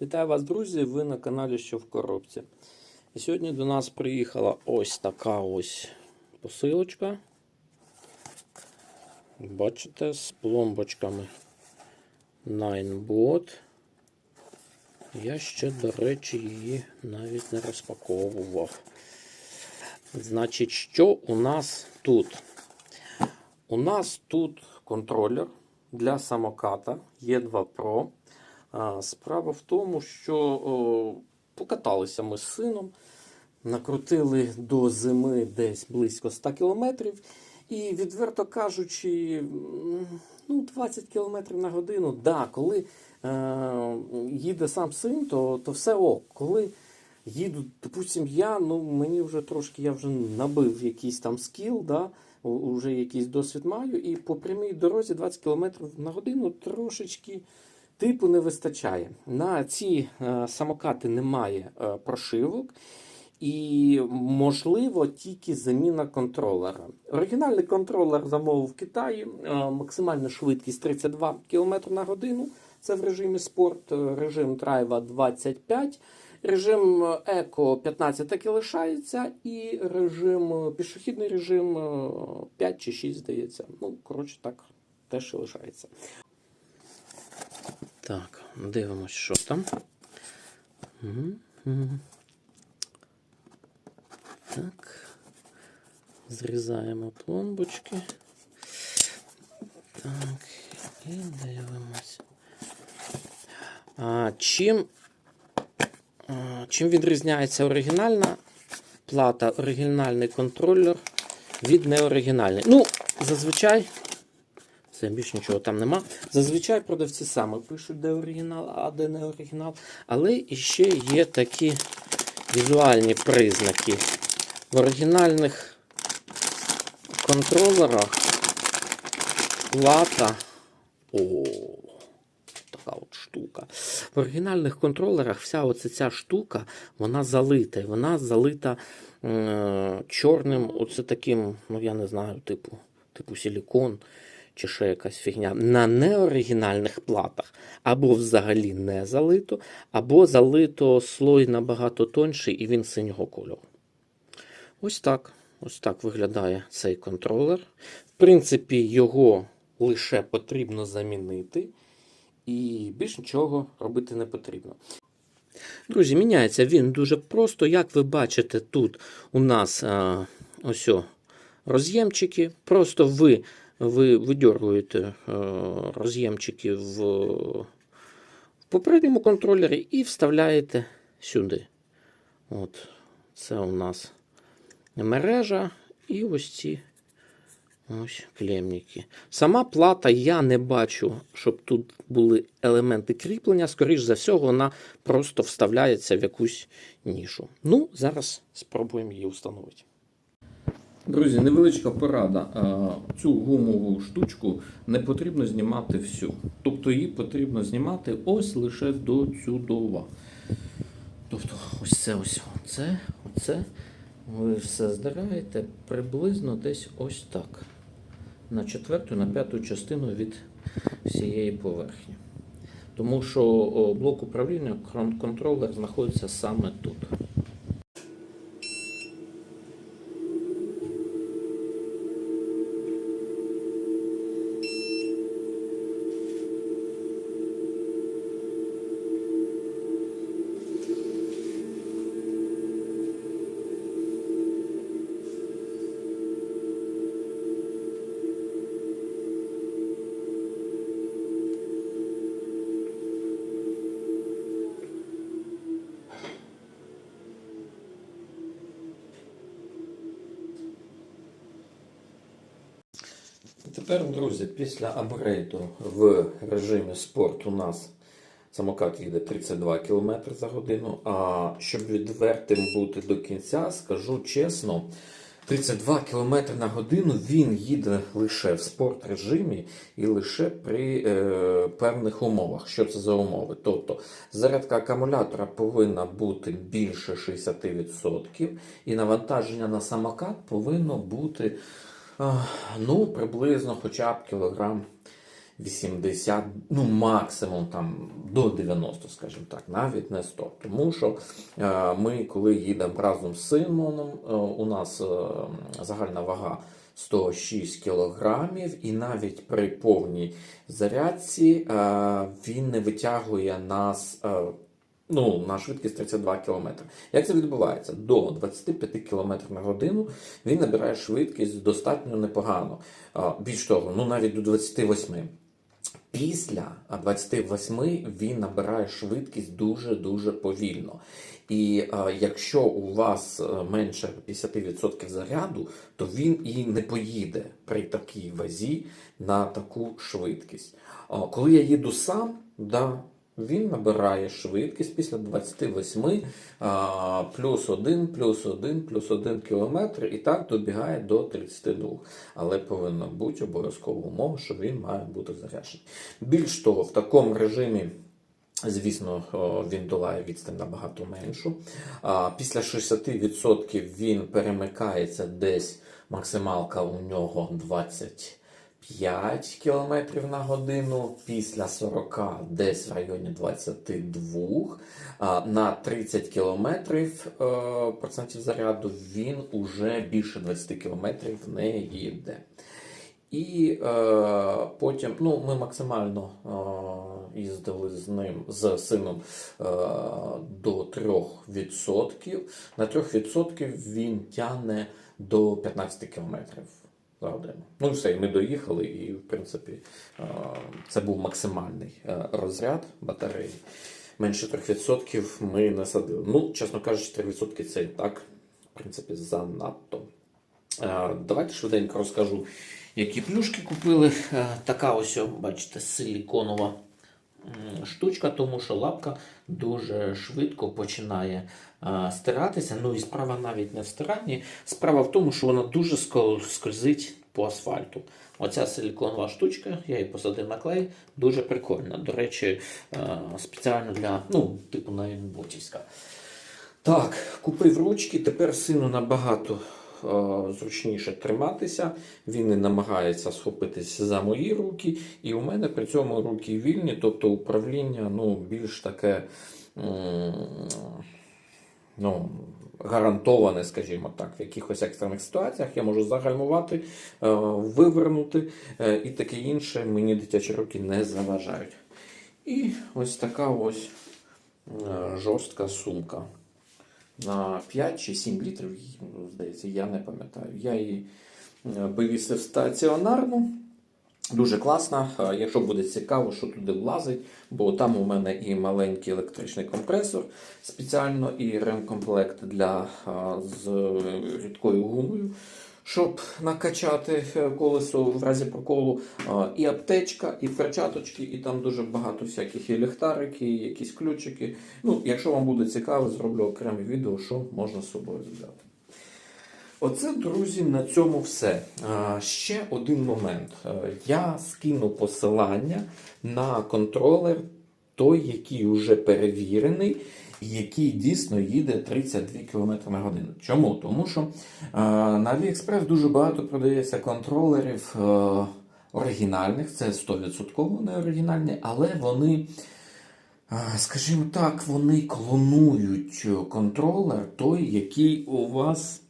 Вітаю вас, друзі! Ви на каналі Що в коробці. І сьогодні до нас приїхала ось така ось посилочка. Бачите, з пломбочками Ninebot. Я ще, до речі, її навіть не розпаковував. Значить, що у нас тут? У нас тут контролер для самоката E2 Pro. Справа в тому, що покаталися ми з сином, накрутили до зими десь близько 100 кілометрів. І, відверто кажучи, ну, 20 кілометрів на годину, да, коли е, їде сам син, то, то все ок. Коли їду, допустим, я, ну мені вже трошки я вже набив якийсь там скіл, да, уже якийсь досвід маю, і по прямій дорозі 20 км на годину трошечки типу не вистачає. На ці е, самокати немає е, прошивок. І можливо тільки заміна контролера. Оригінальний контролер замовив в Китаї. е, Максимальна швидкість 32 км на годину. Це в режимі спорт, режим драйва 25, режим еко 15 таки лишається, і режим пішохідний режим е, 5 чи 6, здається. Ну, коротше, так теж і лишається. Так, дивимось, що там. Так. Зрізаємо пломбочки. Так, і дивимось. А, чим, а, чим відрізняється оригінальна плата, оригінальний контролер від неоригінальної? Ну, зазвичай. Це більш нічого там нема. Зазвичай продавці саме пишуть, де оригінал, а де не оригінал. Але іще є такі візуальні признаки. В оригінальних контролерах плата. О, така от штука. В оригінальних контролерах вся оця ця штука, вона залита. Вона залита е, чорним, оце таким, ну я не знаю, типу, типу силікон чи ще якась фігня. На неоригінальних платах або взагалі не залито, або залито слой набагато тонший і він синього кольору. Ось так. Ось так виглядає цей контролер. В принципі, його лише потрібно замінити, і більш нічого робити не потрібно. Друзі, міняється він дуже просто. Як ви бачите, тут у нас а, ось роз'ємчики. Просто ви, ви видергуєте роз'ємчики в, попередньому контролері і вставляєте сюди. От, це у нас мережа і ось ці ось клемники. Сама плата я не бачу, щоб тут були елементи кріплення. Скоріш за все, вона просто вставляється в якусь нішу. Ну, зараз спробуємо її встановити. Друзі, невеличка порада. Цю гумову штучку не потрібно знімати всю. Тобто її потрібно знімати ось лише до цюдова. Тобто, ось це ось оце, оце. Ви все здираєте приблизно десь ось так. На четверту, на п'яту частину від всієї поверхні. Тому що блок управління, контролер знаходиться саме тут. Тепер, друзі, після апгрейду в режимі спорт у нас самокат їде 32 км за годину. А щоб відвертим бути до кінця, скажу чесно, 32 км на годину він їде лише в спорт режимі і лише при е, певних умовах. Що це за умови? Тобто зарядка акумулятора повинна бути більше 60%, і навантаження на самокат повинно бути. Ну, приблизно хоча б кілограм 80, ну максимум там до 90, скажімо так, навіть не 100. Тому що е, ми, коли їдемо разом з Симоном, е, у нас е, загальна вага 106 кілограмів, і навіть при повній зарядці він не витягує нас. Ну, на швидкість 32 км. Як це відбувається? До 25 км на годину він набирає швидкість достатньо непогано. Більш того, ну навіть до 28. Після 28 він набирає швидкість дуже-дуже повільно. І е, якщо у вас е, менше 50% заряду, то він і не поїде при такій вазі на таку швидкість. А коли я їду сам, да, він набирає швидкість після 28 плюс 1, плюс 1, плюс 1 кілометр і так добігає до 32. Але повинна бути обов'язкова умова, що він має бути заряджений. Більш того, в такому режимі. Звісно, він долає відстань набагато меншу. Після 60% він перемикається десь максималка у нього 25 км на годину, після 40 десь в районі 22. А, На 30 км процентів заряду він уже більше 20 км не їде. І е, потім ну, ми максимально е, їздили з ним з сином е, до 3%. На 3% він тягне до 15 км за. Ну все, і ми доїхали, і в принципі це був максимальний е, розряд батареї. Менше 3% ми не садили. Ну, чесно кажучи, 3% це і так, в принципі, занадто. Е, Давайте швиденько розкажу, які плюшки купили. Е, Така ось, бачите, силіконова штучка, тому що лапка дуже швидко починає стиратися. Ну і справа навіть не в стиранні. Справа в тому, що вона дуже скол- скользить по асфальту. Оця силіконова штучка, я її посадив на клей, дуже прикольна. До речі, спеціально для, ну, типу навіть ботівська. Так, купив ручки, тепер сину набагато зручніше триматися. Він не намагається схопитися за мої руки, і у мене при цьому руки вільні, тобто управління ну, більш таке ну, гарантоване, скажімо так, в якихось екстрених ситуаціях я можу загальмувати, е, вивернути е, і таке інше. Мені дитячі руки не заважають. І ось така ось е, жорстка сумка на 5 чи 7 літрів, здається, я не пам'ятаю. Я її е, вивісив стаціонарну. Дуже класна. Е, Якщо буде цікаво, що туди влазить, бо там у мене і маленький електричний компресор спеціально, і ремкомплект для е, з рідкою гумою. Щоб накачати е, колесо в разі проколу, і аптечка, і перчаточки, і там дуже багато всяких і ліхтарики, і якісь ключики. Ну, якщо вам буде цікаво, зроблю окреме відео, що можна з собою взяти. Оце, друзі, на цьому все. Ще один момент. Е, Я скину посилання на контролер, той, який вже перевірений, який дійсно їде 32 км на годину. Чому? Тому що е, на AliExpress дуже багато продається контролерів е, оригінальних, це 100% не оригінальні, але вони. А, Скажімо так, вони клонують е, контролер той, який у вас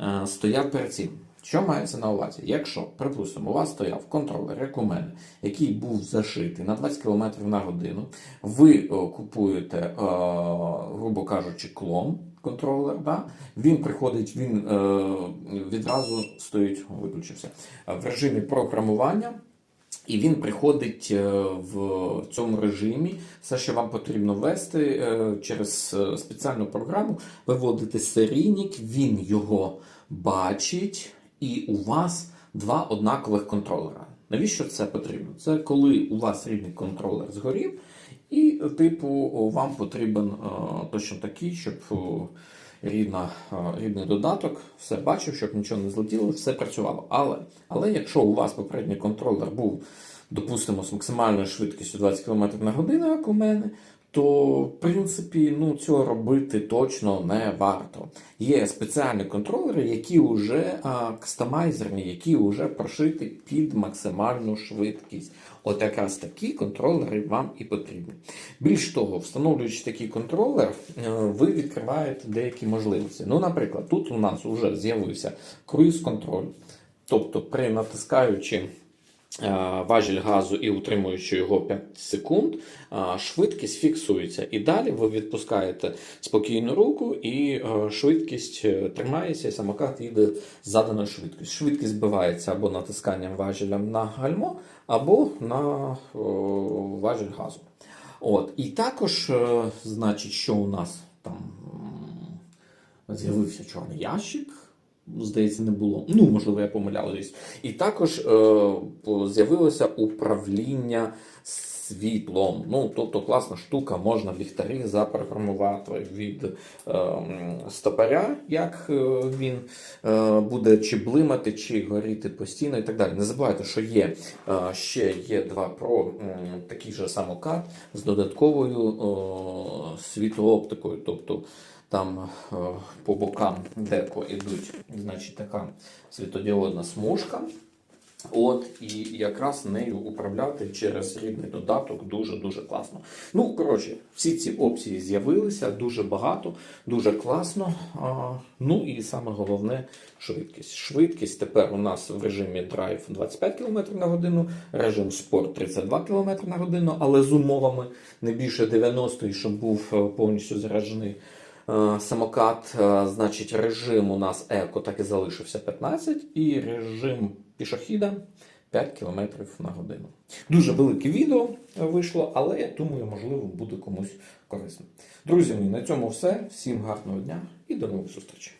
е, стояв перед цим. Що мається на увазі? Якщо, припустимо, у вас стояв контролер, як у мене, який був зашитий на 20 км на годину, ви о, купуєте, е, грубо кажучи, клон контролер, да? він приходить, він е, відразу стоїть, виключився, е, в режимі програмування. І він приходить е, в цьому режимі. Все, що вам потрібно ввести е, через е, спеціальну програму, виводите серійник, він його бачить, і у вас два однакових контролера. Навіщо це потрібно? Це коли у вас рідний контролер згорів, і, типу, вам потрібен е, точно такий, щоб е, рідна, е, рідний додаток все бачив, щоб нічого не злетіло, все працювало. Але, але якщо у вас попередній контролер був, допустимо, з максимальною швидкістю 20 км на годину, як у мене, то в принципі ну, цього робити точно не варто. Є спеціальні контролери, які вже кастомайзерні, які вже прошиті під максимальну швидкість. От якраз такі контролери вам і потрібні. Більш того, встановлюючи такий контролер, е, ви відкриваєте деякі можливості. Ну, наприклад, тут у нас вже з'явився круїз-контроль. Тобто, при натискаючи важіль газу і утримуючи його 5 секунд, е, швидкість фіксується. І далі ви відпускаєте спокійну руку, і е, швидкість е, тримається, і самокат їде з заданою швидкістю. Швидкість збивається або натисканням важелем на гальмо, або на важіль газу. От. І також, е, значить, що у нас там з'явився чорний ящик. Здається, не було. Ну, можливо, я помилявся. І також е, з'явилося управління світлом. Ну, тобто класна штука, можна ліхтарі запрограмувати від е, м, стопоря, як е, він е, буде чи блимати, чи горіти постійно і так далі. Не забувайте, що є е, ще є 2 Pro, м, такий же самокат з додатковою е, світлооптикою. Тобто там е, по бокам деко ідуть, значить, така світодіодна смужка. От, і якраз нею управляти через рідний додаток дуже-дуже класно. Ну, коротше, всі ці опції з'явилися дуже багато, дуже класно. А, ну і саме головне швидкість. Швидкість тепер у нас в режимі Drive 25 км на годину, режим Sport 32 км на годину, але з умовами не більше 90 і щоб був е, повністю заряджений е, самокат. Е, Значить, режим у нас еко так і залишився 15, і режим пішохіда 5 км на годину. Дуже велике відео вийшло, але я думаю, можливо, буде комусь корисно. Друзі мої, на цьому все. Всім гарного дня і до нових зустрічей.